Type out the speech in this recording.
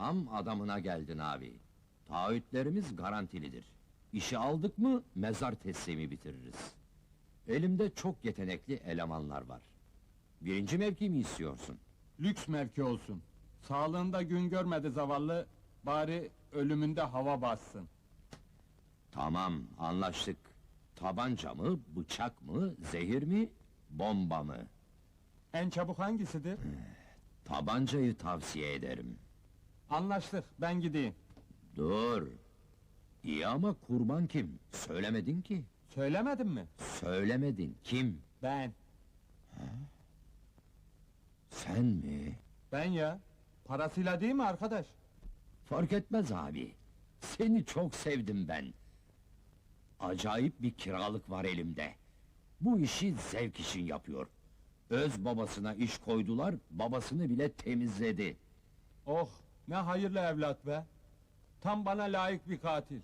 Tam adamına geldin abi. Taahhütlerimiz garantilidir. İşi aldık mı mezar teslimi bitiririz. Elimde çok yetenekli elemanlar var. Birinci mevki mi istiyorsun? Lüks mevki olsun. Sağlığında gün görmedi zavallı, bari ölümünde hava bassın. Tamam, anlaştık. Tabanca mı, bıçak mı, zehir mi, bomba mı? En çabuk hangisidir? Tabancayı tavsiye ederim. Anlaştık, ben gideyim. Dur. İyi ama kurban kim? Söylemedin ki. Söylemedim mi? Söylemedin. Kim? Ben. Sen mi? Ben ya. Parasıyla değil mi arkadaş? Fark etmez abi. Seni çok sevdim ben. Acayip bir kiralık var elimde. Bu işi zevk için yapıyor. Öz babasına iş koydular, babasını bile temizledi. Oh, ne hayırlı evlat be. Tam bana layık bir katil.